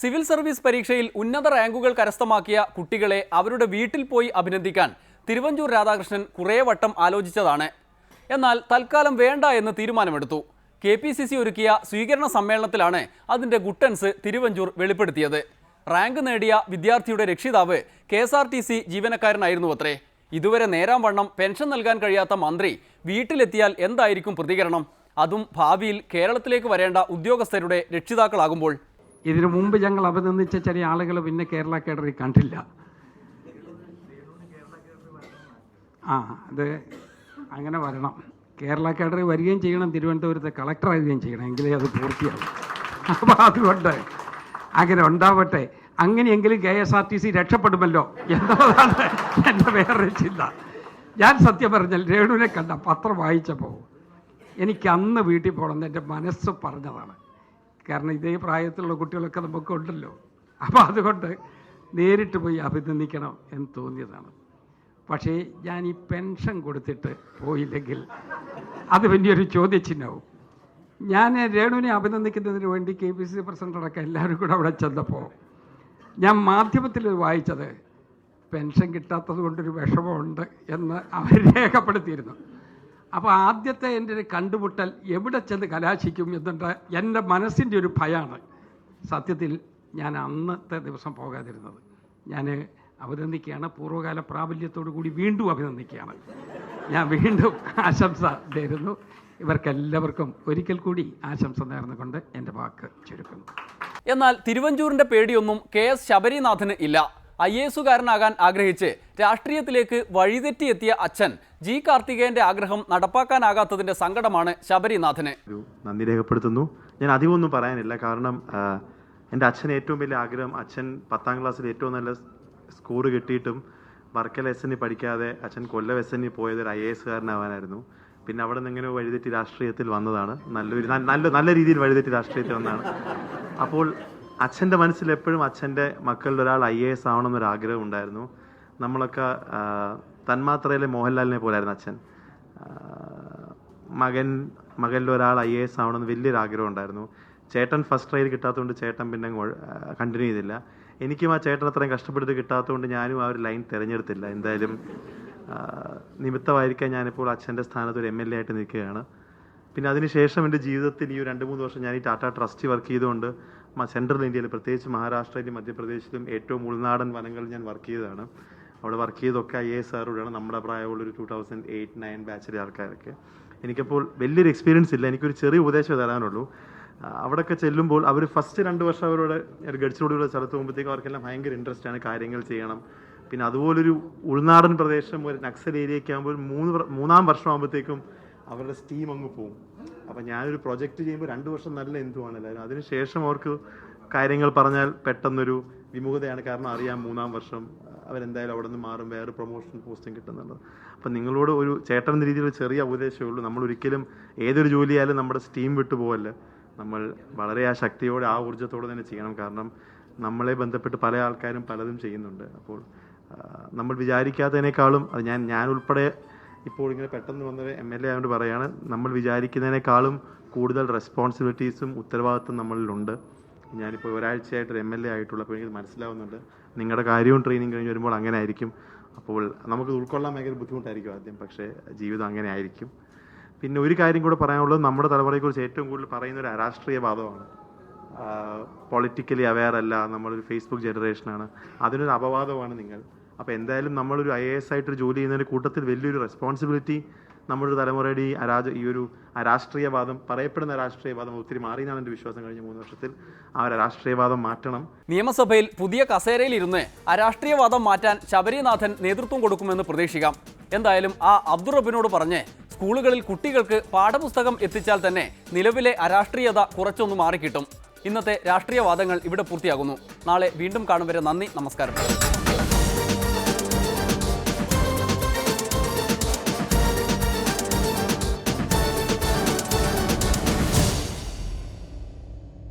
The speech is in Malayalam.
സിവിൽ സർവീസ് പരീക്ഷയിൽ ഉന്നത റാങ്കുകൾ കരസ്ഥമാക്കിയ കുട്ടികളെ അവരുടെ വീട്ടിൽ പോയി അഭിനന്ദിക്കാൻ തിരുവഞ്ചൂർ രാധാകൃഷ്ണൻ കുറേ വട്ടം ആലോചിച്ചതാണ്. എന്നാൽ തൽക്കാലം വേണ്ട എന്ന് തീരുമാനമെടുത്തു. കെ പി സി സി ഒരുക്കിയ സ്വീകരണ സമ്മേളനത്തിലാണ് അതിന്റെ ഗുട്ടൻസ് തിരുവഞ്ചൂർ വെളിപ്പെടുത്തിയത്. റാങ്ക് നേടിയ വിദ്യാർത്ഥിയുടെ രക്ഷിതാവ് K S R T C ജീവനക്കാരനായിരുന്നു അത്രേ ഇതുവരെ നേരാം വണ്ണം പെൻഷൻ നൽകാൻ കഴിയാത്ത മന്ത്രി വീട്ടിലെത്തിയാൽ എന്തായിരിക്കും പ്രതികരണം? അതും ഭാവിയിൽ കേരളത്തിലേക്ക് വരേണ്ട ഉദ്യോഗസ്ഥരുടെ രക്ഷിതാക്കളാകുമ്പോൾ. ഇതിനു മുമ്പ് ഞങ്ങൾ അഭിനന്ദിച്ച ചെറിയ ആളുകൾ പിന്നെ കേരള കേഡറി കണ്ടില്ല. ആ അത് അങ്ങനെ വരണം. കേരള കേഡറി വരികയും ചെയ്യണം തിരുവനന്തപുരത്തെ കളക്ടറാകുകയും ചെയ്യണം എങ്കിലേ അത് പൂർത്തിയാവും. അപ്പോൾ അതുകൊണ്ട് അങ്ങനെ ഉണ്ടാവട്ടെ. അങ്ങനെയെങ്കിലും K S R T C രക്ഷപ്പെടുമല്ലോ എന്നുള്ളതാണ് എന്റെ വേറൊരു ചിന്ത. ഞാൻ സത്യം പറഞ്ഞാൽ രേണുവിനെ കണ്ട പത്രം വായിച്ചപ്പോൾ എനിക്ക് അന്ന് വീട്ടിൽ പോകണമെന്ന് എന്റെ മനസ്സ് പറഞ്ഞതാണ്. കാരണം ഇതേ പ്രായത്തിലുള്ള കുട്ടികളൊക്കെ നമുക്കുണ്ടല്ലോ അപ്പോൾ അതുകൊണ്ട് നേരിട്ട് പോയി അഭിനന്ദിക്കണം എന്ന് തോന്നിയതാണ്. പക്ഷേ ഞാൻ ഈ പെൻഷൻ കൊടുത്തിട്ട് പോയില്ലെങ്കിൽ അത് വലിയൊരു ചോദ്യചിഹ്നവും. ഞാൻ രേണുവിനെ അഭിനന്ദിക്കുന്നതിന് വേണ്ടി കെ പി സി പ്രസിഡന്റ് അടക്കം എല്ലാവരും കൂടെ അവിടെ ചെന്നപ്പോൾ ഞാൻ മാധ്യമത്തിൽ വായിച്ചത് പെൻഷൻ കിട്ടാത്തത് കൊണ്ടൊരു വിഷമമുണ്ട് എന്ന് അവർ രേഖപ്പെടുത്തിയിരുന്നു. അപ്പോൾ ആദ്യത്തെ എന്റെ ഒരു കണ്ടുമുട്ടൽ എവിടെ ചെന്ന് കലാശിക്കും എന്നുണ്ട് എന്റെ മനസ്സിന്റെ ഒരു ഭയമാണ് സത്യത്തിൽ ഞാൻ അന്നത്തെ ദിവസം പോകാതിരുന്നത്. ഞാൻ അഭിനന്ദിക്കുകയാണ്. പൂർവകാല പ്രാബല്യത്തോടു കൂടി വീണ്ടും അഭിനന്ദിക്കുകയാണ്. ഞാൻ വീണ്ടും ആശംസ നേരുന്നു. ഇവർക്കെല്ലാവർക്കും ഒരിക്കൽ കൂടി ആശംസ നേർന്നുകൊണ്ട് എന്റെ വാക്ക് ചുരുക്കുന്നു. എന്നാൽ തിരുവഞ്ചൂരിന്റെ പേടിയൊന്നും കെ എസ് ശബരിനാഥന് ഇല്ല. ഐ എസുകാരനാകാൻ ആഗ്രഹിച്ച് രാഷ്ട്രീയത്തിലേക്ക് വഴിതെറ്റിയെത്തിയ അച്ഛൻ ജി കാർത്തികേയന്റെ ആഗ്രഹം നടപ്പാക്കാനാകാത്തതിന്റെ സങ്കടമാണ് ശബരിനാഥന്. നന്ദി രേഖപ്പെടുത്തുന്നു. ഞാൻ അധികമൊന്നും പറയാനില്ല. കാരണം എന്റെ അച്ഛൻ ഏറ്റവും വലിയ ആഗ്രഹം അച്ഛൻ പത്താം ക്ലാസ്സിൽ ഏറ്റവും നല്ല സ്കോർ കിട്ടിയിട്ടും വർക്കല എസ് എൻ പഠിക്കാതെ അച്ഛൻ കൊല്ലം എസ് എൻ പോയത് ഒരു ഐ എ എസ്കാരനാവാനായിരുന്നു പിന്നെ അവിടെ നിന്ന് ഇങ്ങനെ വഴിതെറ്റി രാഷ്ട്രീയത്തിൽ വന്നതാണ്. നല്ലൊരു നല്ല നല്ല രീതിയിൽ വഴിതെറ്റി രാഷ്ട്രീയത്തിൽ വന്നതാണ്. അപ്പോൾ അച്ഛന്റെ മനസ്സിൽ എപ്പോഴും അച്ഛന്റെ മക്കളിൽ ഒരാൾ ഐ എ എസ് ആവണം എന്നൊരു ആഗ്രഹം ഉണ്ടായിരുന്നു. നമ്മളൊക്കെ തന്മാത്രയിലെ മോഹൻലാലിനെ പോലായിരുന്നു അച്ഛൻ. മകൻ മകനിൽ ഒരാൾ ഐ എ എസ് ആവണമെന്ന് വലിയൊരു ആഗ്രഹം ഉണ്ടായിരുന്നു. ചേട്ടൻ ഫസ്റ്റ് ട്രയൽ കിട്ടാത്തതുകൊണ്ട് ചേട്ടൻ പിന്നെ കണ്ടിന്യൂ ചെയ്തില്ല. എനിക്കും ആ ചേട്ടൻ അത്രയും കഷ്ടപ്പെടുത്തി കിട്ടാത്തതുകൊണ്ട് ഞാനും ആ ഒരു ലൈൻ തിരഞ്ഞെടുത്തില്ല. എന്തായാലും നിമിത്തമായിരിക്കാൻ ഞാനിപ്പോൾ അച്ഛന്റെ സ്ഥാനത്ത് ഒരു എം എൽ എ ആയിട്ട് നിൽക്കുകയാണ്. പിന്നെ അതിനുശേഷം എന്റെ ജീവിതത്തിൽ ഈ രണ്ട് മൂന്ന് വർഷം ഞാൻ ഈ ടാറ്റ ട്രസ്റ്റ് വർക്ക് ചെയ്തുകൊണ്ട് സെൻട്രൽ ഇന്ത്യയിൽ പ്രത്യേകിച്ച് മഹാരാഷ്ട്രയിലും മധ്യപ്രദേശിലും ഏറ്റവും ഉൾനാടൻ വനങ്ങളിൽ ഞാൻ വർക്ക് ചെയ്തതാണ്. അവിടെ വർക്ക് ചെയ്തൊക്കെ ഐ എ എസ് ആറോടാണ് നമ്മുടെ പ്രായമുള്ളൊരു ടു തൗസൻഡ് എയ്റ്റ് നയൻ ബാച്ചിലെ ആൾക്കാരൊക്കെ. എനിക്കപ്പോൾ വലിയൊരു എക്സ്പീരിയൻസ് ഇല്ല. എനിക്കൊരു ചെറിയ ഉപദേശം തരാനുള്ളൂ. അവിടെയൊക്കെ ചെല്ലുമ്പോൾ അവർ ഫസ്റ്റ് രണ്ട് വർഷം അവരോട് ഗഡ്സിലൂടെയുള്ള സ്ഥലത്ത് പോകുമ്പോഴത്തേക്കും അവർക്കെല്ലാം ഭയങ്കര ഇൻട്രസ്റ്റ് ആണ് കാര്യങ്ങൾ ചെയ്യണം. പിന്നെ അതുപോലൊരു ഉൾനാടൻ പ്രദേശം ഒരു നക്സൽ ഏരിയയൊക്കെ ആകുമ്പോൾ മൂന്ന് മൂന്നാം വർഷം ആകുമ്പോഴത്തേക്കും അവരുടെ സ്റ്റീം അങ്ങ് പോകും അപ്പം ഞാനൊരു പ്രൊജക്റ്റ് ചെയ്യുമ്പോൾ രണ്ട് വർഷം നല്ല എന്തുവാണ് എല്ലാവരും. അതിനുശേഷം അവർക്ക് കാര്യങ്ങൾ പറഞ്ഞാൽ പെട്ടെന്നൊരു വിമുഖതയാണ്. കാരണം അറിയാം മൂന്നാം വർഷം അവരെന്തായാലും അവിടെ നിന്ന് മാറും. വേറെ പ്രൊമോഷൻ പോസ്റ്റും കിട്ടുന്നുണ്ട്. അപ്പം നിങ്ങളോട് ഒരു ചേട്ടൻ എന്ന രീതിയിൽ ചെറിയ ഉപദേശമേ ഉള്ളൂ. നമ്മൾ ഒരിക്കലും ഏതൊരു ജോലിയായാലും നമ്മുടെ സ്റ്റീം വിട്ടു പോകല്ല നമ്മൾ വളരെ ആ ശക്തിയോടെ ആ ഊർജത്തോടെ തന്നെ ചെയ്യണം. കാരണം നമ്മളെ ബന്ധപ്പെട്ട് പല ആൾക്കാരും പലതും ചെയ്യുന്നുണ്ട്. അപ്പോൾ നമ്മൾ വിചാരിക്കാത്തതിനേക്കാളും അത് ഞാൻ ഞാൻ ഉൾപ്പെടെ ഇപ്പോൾ ഇങ്ങനെ പെട്ടെന്ന് വന്നത് എം എൽ എ ആയതുകൊണ്ട് പറയുകയാണ് നമ്മൾ വിചാരിക്കുന്നതിനേക്കാളും കൂടുതൽ റെസ്പോൺസിബിലിറ്റീസും ഉത്തരവാദിത്വം നമ്മളിലുണ്ട്. ഞാനിപ്പോൾ ഒരാഴ്ചയായിട്ട് എം എൽ എ ആയിട്ടുള്ളപ്പോൾ എനിക്ക് മനസ്സിലാവുന്നുണ്ട്. നിങ്ങളുടെ കാര്യവും ട്രെയിനിങ് കഴിഞ്ഞ് വരുമ്പോൾ അങ്ങനെ ആയിരിക്കും. അപ്പോൾ നമുക്ക് ഉൾക്കൊള്ളാൻ ഭയങ്കര ബുദ്ധിമുട്ടായിരിക്കും ആദ്യം പക്ഷേ ജീവിതം അങ്ങനെ ആയിരിക്കും. പിന്നെ ഒരു കാര്യം കൂടെ പറയാനുള്ളത് നമ്മുടെ തലമുറയെക്കുറിച്ച് ഏറ്റവും കൂടുതൽ പറയുന്ന ഒരു അരാഷ്ട്രീയവാദമാണ് പൊളിറ്റിക്കലി അവെയർ അല്ല നമ്മളൊരു ഫേസ്ബുക്ക് ജനറേഷനാണ് അതിനൊരു അപവാദമാണ് നിങ്ങൾ. അപ്പോൾ എന്തായാലും നമ്മളൊരു ഐ എ എസ് ആയിട്ടൊരു ജോലി ചെയ്യുന്നതിന്റെ കൂട്ടത്തിൽ വലിയൊരു റെസ്പോൺസിബിലിറ്റി നമ്മുടെ തലമുറയുടെ ഈ അരാജ ഈ ഒരു രാഷ്ട്രീയവാദം പറയപ്പെടുന്ന രാഷ്ട്രീയവാദം ഒത്തിരി മാറി എന്നാണ് എന്റെ വിശ്വാസം കഴിഞ്ഞ മൂന്ന് വർഷത്തിൽ. ആ ഒരു രാഷ്ട്രീയവാദം മാറ്റണം. നിയമസഭയിൽ പുതിയ കസേരയിൽ കസേരയിലിരുന്ന് അരാഷ്ട്രീയവാദം മാറ്റാൻ ശബരിനാഥൻ നേതൃത്വം കൊടുക്കുമെന്ന് പ്രതീക്ഷിക്കാം. എന്തായാലും ആ അബ്ദുറബിനോട് പറഞ്ഞ് സ്കൂളുകളിൽ കുട്ടികൾക്ക് പാഠപുസ്തകം എത്തിച്ചാൽ തന്നെ നിലവിലെ അരാഷ്ട്രീയത കുറച്ചൊന്ന് മാറിക്കിട്ടും. ഇന്നത്തെ രാഷ്ട്രീയവാദങ്ങൾ ഇവിടെ പൂർത്തിയാകുന്നു. നാളെ വീണ്ടും കാണും വരെ നന്ദി നമസ്കാരം.